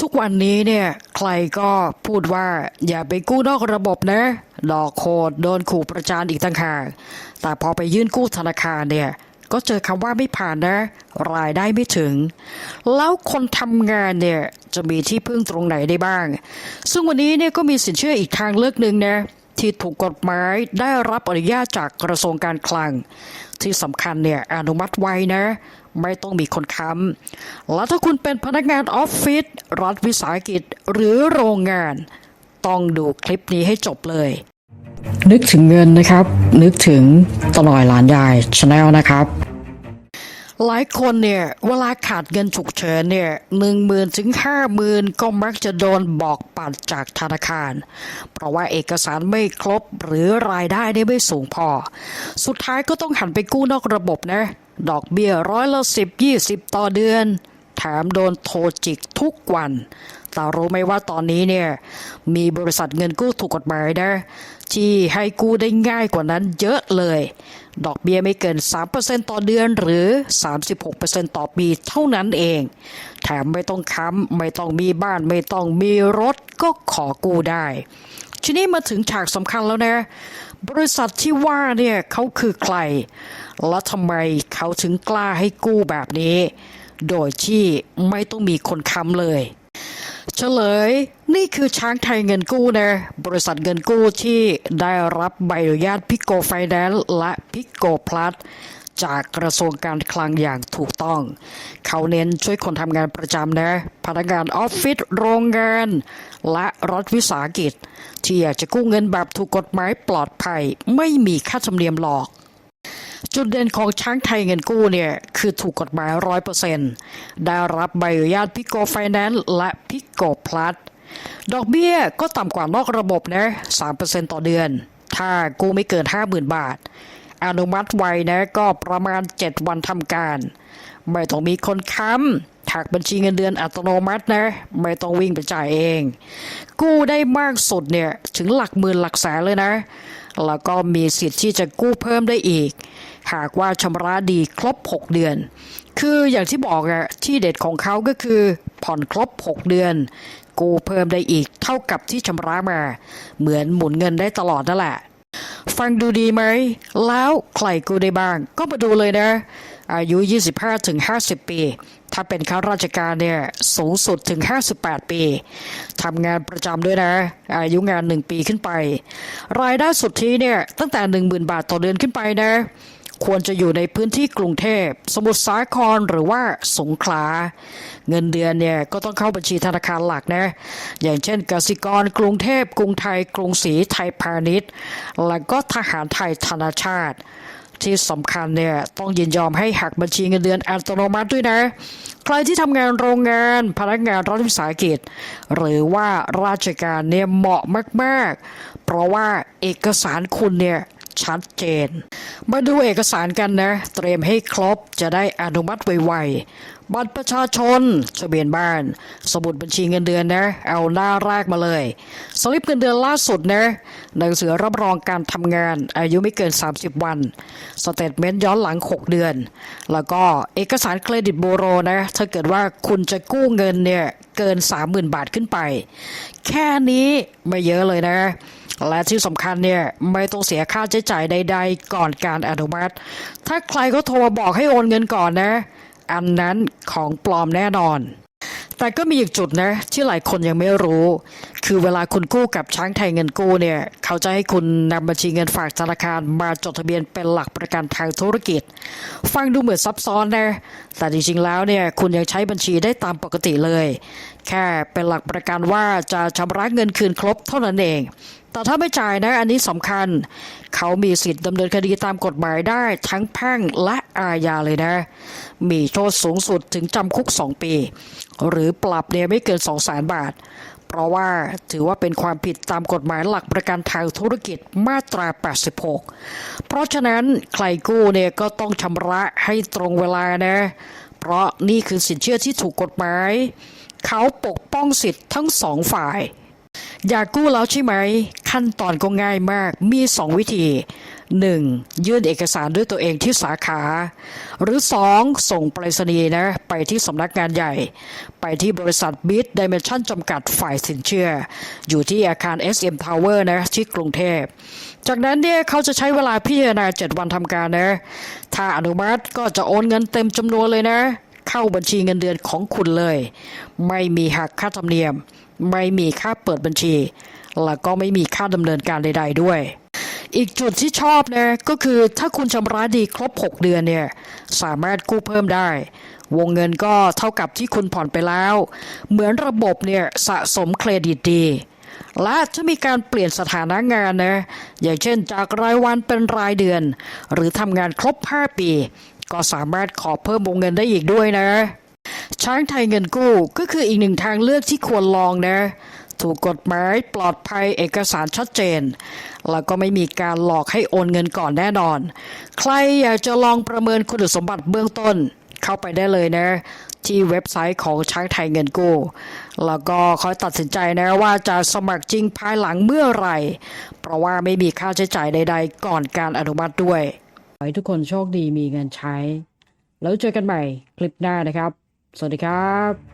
ทุกวันนี้เนี่ยใครก็พูดว่าอย่าไปกู้นอกระบบนะดอกโคดโดนขู่ประจานอีกต่างหากแต่พอไปยื่นกู้ธนาคารเนี่ยก็เจอคำว่าไม่ผ่านนะ รายได้ไม่ถึง แล้วคนทำงานเนี่ยจะมีที่พึ่งตรงไหนได้บ้าง ซึ่งวันนี้เนี่ยก็มีสินเชื่ออีกทางเลือกหนึ่งนะ ที่ถูกกฎหมายได้รับอนุญาตจากกระทรวงการคลัง ที่สำคัญเนี่ยอนุมัติไว้นะ ไม่ต้องมีคนค้ำแล้วถ้าคุณเป็นพนักงานออฟฟิศรัฐวิสาหกิจหรือโรงงาน ต้องดูคลิปนี้ให้จบเลย นึกถึงเงินนะครับ นึกถึงตลอยหลานยายชาแนลนะครับ หลายคนเนี่ยเวลาขาดเงินฉุกเฉินเนี่ยหนึ่งหมื่นถึงห้าหมื่นก็มักจะโดนบอกปัดจากธนาคาร เพราะว่าเอกสารไม่ครบหรือรายได้ได้ไม่สูงพอ สุดท้ายก็ต้องหันไปกู้นอกระบบนะ ดอกเบี้ยร้อยละสิบยี่สิบต่อเดือน มโดนโทรจิกทุกวัน แต่รู้ไหมว่าตอนนี้เนี่ย มีบริษัทเงินกู้ถูกกฎหมายนะ ที่ให้กู้ได้ง่ายกว่านั้นเยอะเลย ดอกเบี้ยไม่เกิน 3%ต่อเดือนหรือ 36%ต่อปีเท่านั้นเอง แถมไม่ต้องค้ำไม่ต้องมีบ้านไม่ต้องมีรถก็ขอกู้ได้ทีนี้มาถึงฉากสำคัญแล้วนะ บริษัทที่ว่าเนี่ยเขาคือใคร และทำไมเขาถึงกล้าให้กู้แบบนี้ โดยที่ไม่ต้องมีคนค้ำเลย เฉลยนี่คือช้างไทยเงินกู้นะ บริษัทเงินกู้ที่ได้รับใบอนุญาตพิกโกไฟแนนซ์และพิกโกพลัสจากกระทรวงการคลังอย่างถูกต้อง เขาเน้นช่วยคนทำงานประจำนะ พนักงานออฟฟิศโรงงาน และรัฐวิสาหกิจ ที่อยากจะกู้เงินแบบถูกกฎหมายปลอดภัย ไม่มีค่าธรรมเนียมหลอก จุดเด่นของช้างไทยเงินกู้เนี่ย คือถูกกฎหมายร้อยเปอร์เซ็นต์ได้รับใบอนุญาตพิกโกไฟแนนซ์และพิกโกพลัสดอกเบี้ยก็ต่ำกว่านอกระบบนะ3%ต่อเดือน ถ้ากู้ไม่เกิน50,000บาท อนุมัติไวนะก็ประมาณ7วันทำการ ไม่ต้องมีคนค้ำถักบัญชีเงินเดือนอัตโนมัตินะ ไม่ต้องวิ่งไปจ่ายเอง กู้ได้มากสุดเนี่ย ถึงหลักหมื่นหลักแสนเลยนะ แล้วก็มีสิทธิ์ที่จะกู้เพิ่มได้อีก หากว่าชำระดีครบ 6 เดือน คืออย่างที่บอกอะที่เด็ดของเขาก็คือ ผ่อนครบ 6 เดือน กู้เพิ่มได้อีก เท่ากับที่ชำระมา เหมือนหมุนเงินได้ตลอดนั่นแหละฟังดูดีไหม แล้วใครกู้ได้บ้าง ก็มาดูเลยนะ อายุ 25ถึง50 ปี ถ้าเป็นข้าราชการเนี่ยสูงสุดถึง 58 ปีทำงานประจำด้วยนะ อายุงาน 1 ปีขึ้นไป รายได้สุทธิเนี่ยตั้งแต่ 10,000 บาทต่อเดือนขึ้นไปนะ ควรจะอยู่ในพื้นที่กรุงเทพ สมุทรสาครหรือว่าสงขลา เงินเดือนเนี่ยก็ต้องเข้าบัญชีธนาคารหลักนะ อย่างเช่นกสิกรกรุงเทพกรุงไทย กรุงศรีไทยพาณิชย์ และก็ทหารไทยธนาชาติที่สำคัญเนี่ยต้องยินยอมให้หักบัญชีเงินเดือนอัตโนมัติด้วยนะ ใครที่ทำงานโรงงานพนักงานรัฐวิสาหกิจ หรือว่าราชการเนี่ยเหมาะมาก ๆ เพราะว่าเอกสารคุณเนี่ย ชัดเจน มาดูเอกสารกันนะ เตรียมให้ครบจะได้อนุมัติไวๆ บัตรประชาชนทะเบียนบ้าน สมุดบัญชีเงินเดือนนะ เอาหน้าแรกมาเลย สลิปเงินเดือนล่าสุดนะหนังสือรับรองการทำงาน อายุไม่เกิน 30 วัน สเตทเมนต์ย้อนหลัง 6 เดือน แล้วก็เอกสารเครดิตบูโรนะ ถ้าเกิดว่าคุณจะกู้เงินเนี่ยเกิน 30,000 บาทขึ้นไป แค่นี้ไม่เยอะเลยนะ และที่สำคัญเนี่ยไม่ต้องเสียค่าใช้จ่ายใด ๆ ก่อนการอนุมัติ ถ้าใครก็โทรมาบอกให้โอนเงินก่อนนะ อันนั้นของปลอมแน่นอน แต่ก็มีอีกจุดนะที่หลายคนยังไม่รู้ คือเวลาคุณกู้กับช้างไทยเงินกู้เนี่ยเขาจะให้คุณนำบัญชีเงินฝากธนาคารมาจดทะเบียนเป็นหลักประกันทางธุรกิจ ฟังดูเหมือนซับซ้อนนะแต่จริงๆแล้วเนี่ยคุณยังใช้บัญชีได้ตามปกติเลย แค่เป็นหลักประกันว่าจะชำระเงินคืนครบเท่านั้นเอง แต่ถ้าไม่จ่ายนะอันนี้สำคัญ เขามีสิทธิ์ดำเนินคดีตามกฎหมายได้ทั้งแพ่งและอาญาเลยนะ มีโทษสูงสุดถึงจำคุก 2 ปี หรือปรับเนี่ยไม่เกิน2 0 0 0 0 0 บาท เพราะว่าถือว่าเป็นความผิดตามกฎหมายหลักประกันทางธุรกิจมาตรา 86 เพราะฉะนั้นใครกู้เนี่ยก็ต้องชำระให้ตรงเวลานะ เพราะนี่คือสินเชื่อที่ถูกกฎหมาย เขาปกป้องสิทธิ์ทั้งสองฝ่ายอยากกู้แล้วใช่ไหม ขั้นตอนก็ง่ายมากมี 2 วิธี 1. ยื่นเอกสารด้วยตัวเองที่สาขา หรือ 2. ส่งไปรษณีย์นะ ไปที่สำนักงานใหญ่ ไปที่บริษัทบิทดิเมนชั่นจำกัดฝ่ายสินเชื่อ อยู่ที่อาคาร SM Tower นะ ที่กรุงเทพ จากนั้นเนี่ยเขาจะใช้เวลาพิจารณา 7 วันทำการนะ ถ้าอนุมัติก็จะโอนเงินเต็มจำนวนเลยนะ เข้าบัญชีเงินเดือนของคุณเลย ไม่มีหักค่าธรรมเนียม ไม่มีค่าเปิดบัญชี แล้วก็ไม่มีค่าดำเนินการใด ๆ ด้วย อีกจุดที่ชอบนะก็คือถ้าคุณชำระดีครบ 6 เดือนเนี่ยสามารถกู้เพิ่มได้ วงเงินก็เท่ากับที่คุณผ่อนไปแล้ว เหมือนระบบเนี่ยสะสมเครดิตดีและถ้ามีการเปลี่ยนสถานะงานนะ อย่างเช่นจากรายวันเป็นรายเดือน หรือทำงานครบ 5 ปี ก็สามารถขอเพิ่มวงเงินได้อีกด้วยนะ ช้างไทยเงินกู้ก็คืออีกหนึ่งทางเลือกที่ควรลองนะถูกกฎหมายปลอดภัยเอกสารชัดเจน แล้วก็ไม่มีการหลอกให้โอนเงินก่อนแน่นอน ใครอยากจะลองประเมินคุณสมบัติเบื้องต้น เข้าไปได้เลยนะ ที่เว็บไซต์ของช้างไทยเงินกู้ แล้วก็คอยตัดสินใจนะว่าจะสมัครจริงภายหลังเมื่อไหร่ เพราะว่าไม่มีค่าใช้จ่ายใด ๆ ก่อนการอนุมัติด้วย ขอให้ทุกคนโชคดีมีเงินใช้ แล้วเจอกันใหม่คลิปหน้านะครับ สวัสดีครับ